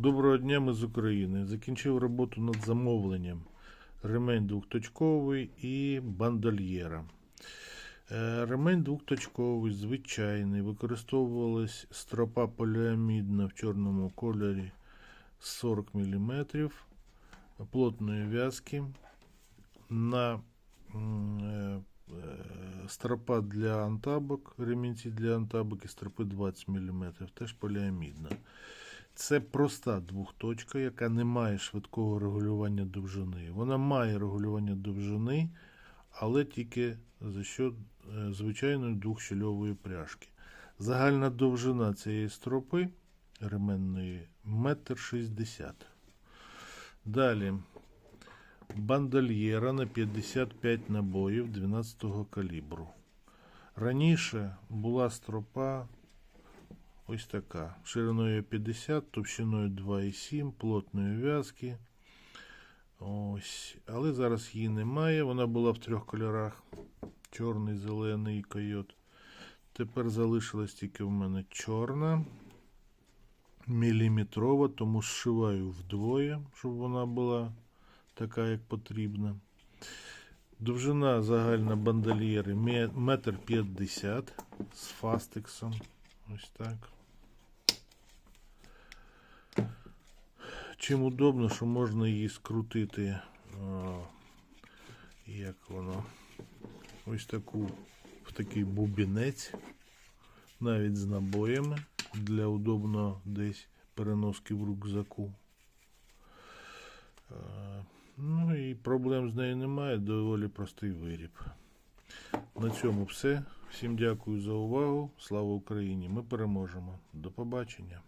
Доброго дня, ми з України. Закінчив роботу над замовленням. Ремень двохточковий і бандольєра. Е, Ремень двохточковий, звичайний. Використовувалась стропа поліамідна в чорному кольорі 40 мм плотної в'язки. На е, е, стропа для антабок, ремінці для антабок і стропи 20 мм, теж поліамідна. Це проста двохточка, яка не має швидкого регулювання довжини. Вона має регулювання довжини, але тільки за що е, звичайної двохщільової пряжки. Загальна довжина цієї стропи ременної 1,60 м. Далі бандольєра на 55 набоїв 12 калібру. Раніше була стропа ось така. Шириною 50, товщиною 2,7, плотної в'язки. Ось. Але зараз її немає. Вона була в трьох кольорах: чорний, зелений койот. Тепер залишилась тільки в мене чорна, міліметрова, тому зшиваю вдвоє, щоб вона була така, як потрібно. Довжина загальна бандольєри ме- метр з фастексом. Ось так. Чим удобно, що можна її скрутити, а, як воно, ось таку, в такий бубінець, навіть з набоями, для удобного десь переноски в рюкзаку. А, Ну і проблем з нею немає, доволі простий виріб. На цьому все. Всім дякую за увагу. Слава Україні! Ми переможемо. До побачення.